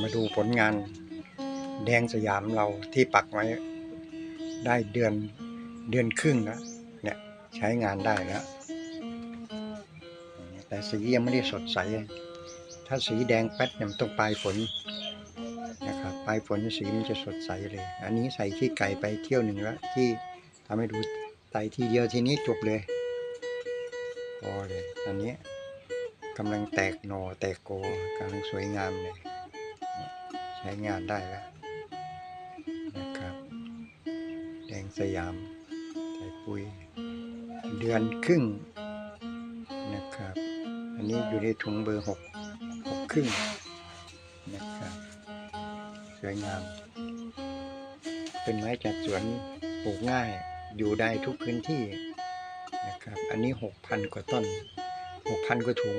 มาดูผลงานแดงสยามเราที่ปักไว้ได้เดือนเดือนครึ่งแล้วเนี่ยใช้งานได้แล้ว แต่สียังไม่ได้สดใส ถ้าสีแดงแป๊ดเนี่ยมันต้องปลายฝนนะครับปลายฝนสีมันจะสดใสเลย อันนี้ใส่ขี้ไก่ไปเที่ยวหนึ่งแล้ว ที่ทำให้ดูใส่ทีเดียวทีนี้จบเลยพอเลยอันนี้ กำลังแตกหนอแตกโกกำลังสวยงามเลยใช้งานได้แล้วนะครับแดงสยามใส่ปุ๋ยเดือนครึ่งนะครับ อันนี้อยู่ในถุงเบอร์หกหกครึ่งนะครับสวยงาม เป็นไม้จัดสวนปลูกง่ายอยู่ได้ทุกพื้นที่นะครับ อันนี้หกพันกว่าต้นหกพันกว่าถุง